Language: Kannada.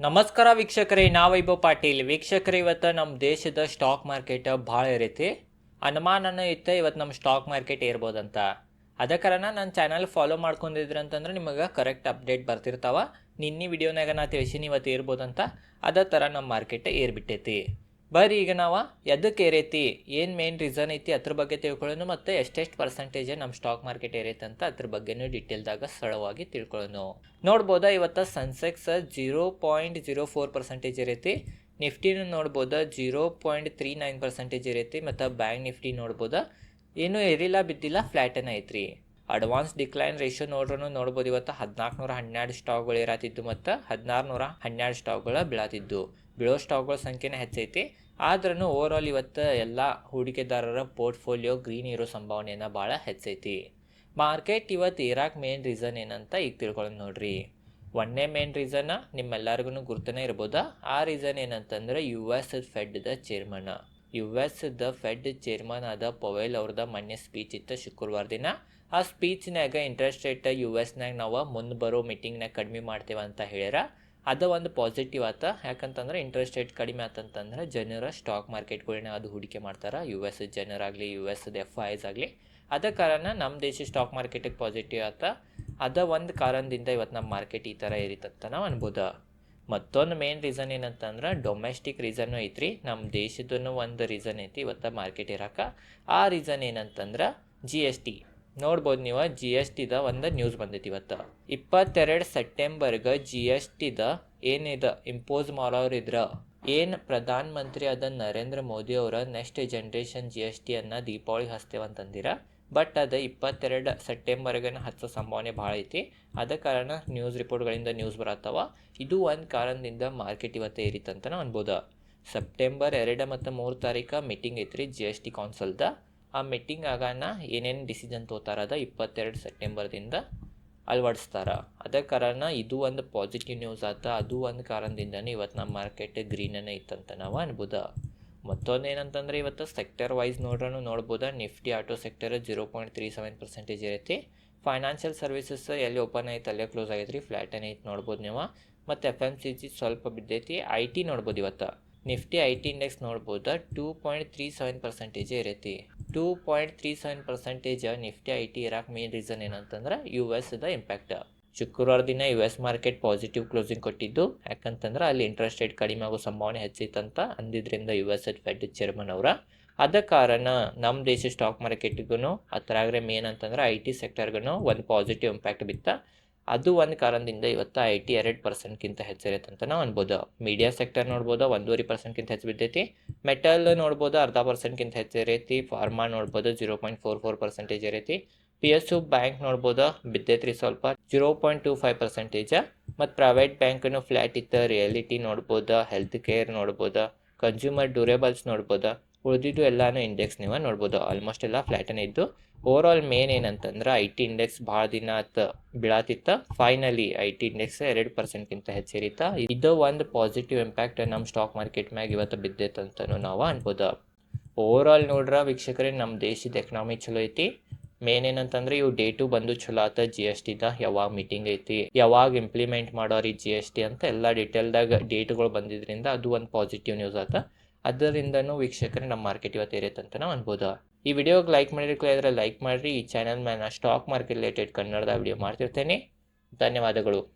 ನಮಸ್ಕಾರ ವೀಕ್ಷಕರೇ ನಾ ವೈಭವ್ ಪಾಟೀಲ್. ವೀಕ್ಷಕರೇ, ಇವತ್ತು ನಮ್ಮ ದೇಶದ ಸ್ಟಾಕ್ ಮಾರ್ಕೆಟ್ ಭಾಳ ಇರೈತಿ ಅನುಮಾನನ ಇತ್ತು ಇವತ್ತು ನಮ್ಮ ಸ್ಟಾಕ್ ಮಾರ್ಕೆಟ್ ಅದ ಕಾರಣ ನನ್ನ ಚಾನಲ್ ಫಾಲೋ ಮಾಡ್ಕೊಂಡಿದ್ರಿ ಅಂತಂದ್ರೆ ನಿಮಗೆ ಕರೆಕ್ಟ್ ಅಪ್ಡೇಟ್ ಬರ್ತಿರ್ತಾವ. ನಿನ್ನೆ ವಿಡಿಯೋನಾಗ ನಾ ತಿಳಿಸೀನಿ ಇವತ್ತು ಏರ್ಬೋದಂತ. ಅದೇ ಥರ ನಮ್ಮ ಮಾರ್ಕೆಟ್ ಏರ್ಬಿಟ್ಟೈತಿ. ಬರ್ರಿ ಈಗ ನಾವು ಎದಕ್ಕೆ ಏರೈತಿ, ಏನು ಮೇನ್ ರೀಸನ್ ಐತಿ ಅದ್ರ ಬಗ್ಗೆ ತಿಳ್ಕೊಳ್ಳೋಣ ಮತ್ತು ಎಷ್ಟೆಷ್ಟು ಪರ್ಸೆಂಟೇಜ್ ನಮ್ಮ ಸ್ಟಾಕ್ ಮಾರ್ಕೆಟ್ ಏರೈತೆ ಅಂತ ಅದ್ರ ಬಗ್ಗೆನೂ ಡೀಟೇಲ್ದಾಗ ಸರಳವಾಗಿ ತಿಳ್ಕೊಳ್ಳೋಣ. ನೋಡ್ಬೋದಾ ಇವತ್ತು Sensex zero point zero four percentage ಇರೈತಿ ನಿಫ್ಟಿನೂ ನೋಡ್ಬೋದಾ zero point three nine percentage ಇರೈತಿ ಮತ್ತು ಬ್ಯಾಂಕ್ ನಿಫ್ಟಿ ನೋಡ್ಬೋದಾ ಏನೂ ಏರಿಲ್ಲ, ಬಿದ್ದಿಲ್ಲ ಫ್ಲ್ಯಾಟನ್ ಐತ್ರಿ. ಅಡ್ವಾನ್ಸ್ ಡಿಕ್ಲೈನ್ ರೇಷಿಯೋ ನೋಡ್ರೂ ನೋಡ್ಬೋದು ಇವತ್ತು ಹದಿನಾಲ್ಕು ನೂರ ಹನ್ನೆರಡು ಸ್ಟಾಕ್ಗಳು ಇರತ್ತಿದ್ದು ಮತ್ತು ಹದಿನಾರು ನೂರ ಹನ್ನೆರಡು ಸ್ಟಾಕ್ಗಳು ಬೀಳತ್ತಿದ್ದು ಬೀಳೋ ಸ್ಟಾಕ್ಗಳ ಸಂಖ್ಯೆನೇ ಹೆಚ್ಚೈತಿ ಆದ್ರೂ ಓವರ್ ಆಲ್ ಇವತ್ತು ಎಲ್ಲ ಹೂಡಿಕೆದಾರರ ಪೋರ್ಟ್ಫೋಲಿಯೋ ಗ್ರೀನ್ ಇರೋ ಸಂಭಾವನೆಯನ್ನು ಭಾಳ ಹೆಚ್ಚೈತಿ. ಮಾರ್ಕೆಟ್ ಇವತ್ತು ಇರಾಕ್ ಮೇನ್ ರೀಸನ್ ಏನಂತ ಈಗ ತಿಳ್ಕೊಳ್ಳೋಣ ನೋಡ್ರಿ. ಒಂದೇ ಮೇನ್ ರೀಸನ್ನ ನಿಮ್ಮೆಲ್ಲರಿಗೂ ಗುರ್ತನೇ ಇರ್ಬೋದಾ? ಆ ರೀಸನ್ ಏನಂತಂದ್ರೆ ಯು ಎಸ್ ಫೆಡ್ದ chairman U S the Fed chairman ಆದ ಪೊವೆಲ್ ಅವ್ರದ ಮೊನ್ನೆ ಸ್ಪೀಚ್ ಇತ್ತು ಶುಕ್ರವಾರ ದಿನ. ಆ ಸ್ಪೀಚ್ನಾಗ ಇಂಟ್ರೆಸ್ಟ್ ರೇಟ್ ಯು ಎಸ್ನಾಗ ನಾವು ಮುಂದೆ ಬರೋ ಮೀಟಿಂಗ್ನಾಗ ಕಡಿಮೆ ಮಾಡ್ತೇವೆ ಅಂತ ಹೇಳ್ಯಾರ. ಅದು ಒಂದು ಪಾಸಿಟಿವ್ ಆತ. ಯಾಕಂತಂದ್ರೆ ಇಂಟ್ರೆಸ್ಟ್ ರೇಟ್ ಕಡಿಮೆ ಆತಂತಂದ್ರೆ ಜನರ ಸ್ಟಾಕ್ ಮಾರ್ಕೆಟ್ಗಳನ್ನ ಅದು ಹೂಡಿಕೆ ಮಾಡ್ತಾರೆ. ಯು ಎಸ್ ಜನರಾಗಲಿ ಯು ಎಸ್ ಎಫ್ ಐಸ್ ಆಗಲಿ. ಅದ ಕಾರಣ ನಮ್ಮ ದೇಶ ಸ್ಟಾಕ್ ಮಾರ್ಕೆಟಿಗೆ ಪಾಸಿಟಿವ್ ಆತ. ಅದ ಒಂದು ಕಾರಣದಿಂದ ಇವತ್ತು ನಮ್ಮ ಮಾರ್ಕೆಟ್ ಈ ಥರ ಏರಿತಂತ ನಾವು ಅನ್ಬೋದು. ಮತ್ತೊಂದು ಮೇನ್ ರೀಸನ್ ಏನಂತಂದ್ರೆ ಡೊಮೆಸ್ಟಿಕ್ ರೀಸನ್ ಐತ್ರಿ. ನಮ್ಮ ದೇಶದೂ ಒಂದು ರೀಸನ್ ಐತಿ ಇವತ್ತು ಮಾರ್ಕೆಟ್ ಇರಾಕ ಆ ರೀಸನ್ ಏನಂತಂದ್ರೆ ಜಿ ಎಸ್ ಟಿ ನೋಡ್ಬೋದು ನೀವು ಜಿ ಎಸ್ ಟಿದ ಒಂದು ನ್ಯೂಸ್ ಬಂದೈತಿ ಇವತ್ತು. ಇಪ್ಪತ್ತೆರಡು ಸೆಪ್ಟೆಂಬರ್ಗೆ ಜಿ ಎಸ್ ಟಿದ ಏನಿದೆ ಇಂಪೋಸ್ ಮಾಡೋರಿದ್ರ, ಏನು ಪ್ರಧಾನ ಮಂತ್ರಿ ಆದ ನರೇಂದ್ರ ಮೋದಿ ಅವರ ನೆಕ್ಸ್ಟ್ ಜನ್ರೇಷನ್ ಜಿ ಎಸ್ ಟಿಯನ್ನು ದೀಪಾವಳಿ ಹಚ್ತೇವಂತಂದಿರ ಬಟ್ ಅದು ಇಪ್ಪತ್ತೆರಡು ಸೆಪ್ಟೆಂಬರ್ಗನ ಹಚ್ಚೋ ಸಂಭಾವನೆ ಭಾಳ ಐತಿ. ಅದ ಕಾರಣ ನ್ಯೂಸ್ ರಿಪೋರ್ಟ್ಗಳಿಂದ ನ್ಯೂಸ್ ಬರತ್ತವ. ಇದು ಒಂದು ಕಾರಣದಿಂದ ಮಾರ್ಕೆಟ್ ಇವತ್ತು ಏರಿತಂತ ಅನ್ಬೋದು. ಸೆಪ್ಟೆಂಬರ್ ಎರಡು ಮತ್ತು ಮೂರು ತಾರೀಕು ಮೀಟಿಂಗ್ ಐತ್ರಿ ಜಿ ಎಸ್ ಟಿ ಕೌನ್ಸಲ್ದ ಆ ಮೀಟಿಂಗ್ ಆಗಾನ ಏನೇನು ಡಿಸಿಷನ್ ತೋತಾರದ ಇಪ್ಪತ್ತೆರಡು ಸೆಪ್ಟೆಂಬರ್ದಿಂದ ಅಳವಡಿಸ್ತಾರ. ಅದೇ ಕಾರಣ ಇದು ಒಂದು ಪಾಸಿಟಿವ್ ನ್ಯೂಸ್ ಆತ, ಅದು ಒಂದು ಕಾರಣದಿಂದನೇ ಇವತ್ತು ನಮ್ಮ ಮಾರ್ಕೆಟ್ ಗ್ರೀನನೇ ಇತ್ತಂತ ನಾವು ಅನ್ಬೋದು. ಮತ್ತೊಂದು ಏನಂತಂದ್ರೆ ಇವತ್ತು ಸೆಕ್ಟರ್ ವೈಸ್ ನೋಡ್ರೂ ನೋಡ್ಬೋದು Nifty auto sector zero point three seven percentage ಇರೈತಿ. Financial services ಎಲ್ಲಿ ಓಪನ್ ಐತೆ, ಅಲ್ಲೇ ಕ್ಲೋಸ್ ಆಗೈತ್ರಿ ಫ್ಲ್ಯಾಟನ್ ಐತೆ ನೋಡ್ಬೋದು ನೀವು. ಮತ್ತು ಎಫ್ ಎಂ ಸಿ ಜಿ ಸ್ವಲ್ಪ ಬಿದ್ದೈತಿ ಐ ಟಿ ನೋಡ್ಬೋದು ಇವತ್ತು. ನಿಫ್ಟಿ ಐ ಟಿ ಇಂಡೆಕ್ಸ್ ನೋಡ್ಬೋದು two point three seven percentage ಇರೈತಿ. Two point three seven percentage Nifty I T Iraq main reason ಏನಂತಂದ್ರೆ ಯು ಎಸ್ ದ ಇಂಪ್ಯಾಕ್ಟ್ ಶುಕ್ರವಾರ ದಿನ U S market positive closing ಕೊಟ್ಟಿದ್ದು. ಯಾಕಂತಂದ್ರೆ ಅಲ್ಲಿ ಇಂಟ್ರೆಸ್ಟ್ ರೇಟ್ ಕಡಿಮೆ ಆಗೋ ಸಂಭಾವನೆ ಅಂತ ಅಂದಿದ್ರಿಂದ ಯು ಎಸ್ ಫೆಡ್ ಚೇರ್ಮನ್ ಅವರ. ಅದ ಕಾರಣ ನಮ್ಮ ದೇಶ ಸ್ಟಾಕ್ ಮಾರ್ಕೆಟ್ಗೂ ಅದ್ರಾಗ್ರೆ ಮೇನ್ ಅಂತಂದ್ರೆ ಐ ಟಿ ಸೆಕ್ಟರ್ಗೂ ಒಂದು ಪಾಸಿಟಿವ್ ಇಂಪ್ಯಾಕ್ಟ್ ಬಿತ್ತ. ಅದು ಒಂದು ಕಾರಣದಿಂದ ಇವತ್ತು ಐ ಟಿ ಎರಡು ಪರ್ಸೆಂಟ್ಗಿಂತ ಹೆಚ್ಚಿರುತ್ತೆ ಅಂತ ನಾವು ಅನ್ಬೋದು. ಮೀಡಿಯಾ ಸೆಕ್ಟರ್ ನೋಡ್ಬೋದು, ಒಂದೂವರೆ ಪರ್ಸೆಂಟ್ಗಿಂತ ಹೆಚ್ಚು ಬಿದ್ದೈತಿ ಮೆಟಲ್ ನೋಡ್ಬೋದು, ಅರ್ಧ ಪರ್ಸೆಂಟ್ಗಿಂತ ಹೆಚ್ಚಿರೈತಿ. ಫಾರ್ಮಾ ನೋಡ್ಬೋದು zero point four four percentage ಇರೈತಿ P S U bank ನೋಡ್ಬೋದು, ಬಿದ್ದೈತ್ರಿ ಸ್ವಲ್ಪ. ಜೀರೋ ಪಾಯಿಂಟ್ ಟು ಫೈವ್ ಪರ್ಸೆಂಟೇಜ ಮತ್ತು ಪ್ರೈವೇಟ್ ಬ್ಯಾಂಕನ್ನು ಫ್ಲ್ಯಾಟ್ ಇತ್ತು ರಿಯಾಲಿಟಿ ನೋಡ್ಬೋದು ಹೆಲ್ತ್ ಕೇರ್ ನೋಡ್ಬೋದು ಕನ್ಸ್ಯೂಮರ್ ಡ್ಯೂರೇಬಲ್ಸ್ ನೋಡ್ಬೋದು. ಉಳಿದಿದ್ದು ಎಲ್ಲಾನು ಇಂಡೆಕ್ಸ್ ನೀವು ನೋಡ್ಬೋದು. ಆಲ್ಮೋಸ್ಟ್ ಎಲ್ಲ ಫ್ಲ್ಯಾಟನೇ ಇದ್ದು. ಓವರ್ ಆಲ್ ಮೇನ್ ಏನಂತಂದ್ರೆ ಐ ಟಿ ಇಂಡೆಕ್ಸ್ ಭಾಳ ದಿನ ಬೀಳಾತಿತ್ತ. ಫೈನಲಿ ಐ ಟಿ ಇಂಡೆಕ್ಸ್ ಎರಡು ಪರ್ಸೆಂಟ್ಗಿಂತ ಹೆಚ್ಚಿರಿತ ಇದು ಒಂದು ಪಾಸಿಟಿವ್ ಇಂಪ್ಯಾಕ್ಟ್ ನಮ್ಮ ಸ್ಟಾಕ್ ಮಾರ್ಕೆಟ್ ಮ್ಯಾಗ ಇವತ್ತು ಬಿದ್ದೈತಂತನೂ ನಾವು ಅನ್ಬೋದು. ಓವರ್ ಆಲ್ ನೋಡ್ರ ವೀಕ್ಷಕರೇ ನಮ್ಮ ದೇಶದ ಎಕನಾಮಿ ಚಲೋ ಐತಿ. ಮೇನ್ ಏನಂತಂದ್ರೆ ಇವು ಡೇಟು ಬಂದು ಚಲೋ ಆತ. ಜಿ ಎಸ್ ಟಿದ ಯಾವಾಗ ಮೀಟಿಂಗ್ ಐತಿ, ಯಾವಾಗ ಇಂಪ್ಲಿಮೆಂಟ್ ಮಾಡೋರಿ ಜಿ ಎಸ್ ಟಿ ಅಂತ ಎಲ್ಲ ಡೀಟೇಲ್ದಾಗ ಡೇಟ್ಗಳು ಬಂದಿದ್ರಿಂದ ಅದು ಒಂದು ಪಾಸಿಟಿವ್ ನ್ಯೂಸ್ ಆತ. ಅದರಿಂದನೂ ವೀಕ್ಷಕರೇ ನಮ್ಮ ಮಾರ್ಕೆಟ್ ಇವತ್ತು ಏರೈತೆ ಅಂತ ನಾವು ಅನ್ಬೋದು. ಈ ವಿಡಿಯೋಗೆ ಲೈಕ್ ಮಾಡಿದ್ರೆ ಲೈಕ್ ಮಾಡಿರಿ. ಈ ಚಾನಲ್ ಮೇಲೆ ಸ್ಟಾಕ್ ಮಾರ್ಕೆಟ್ ರಿಲೇಟೆಡ್ ಕನ್ನಡದ ವಿಡಿಯೋ ಮಾಡ್ತಿರ್ತೇನೆ. ಧನ್ಯವಾದಗಳು.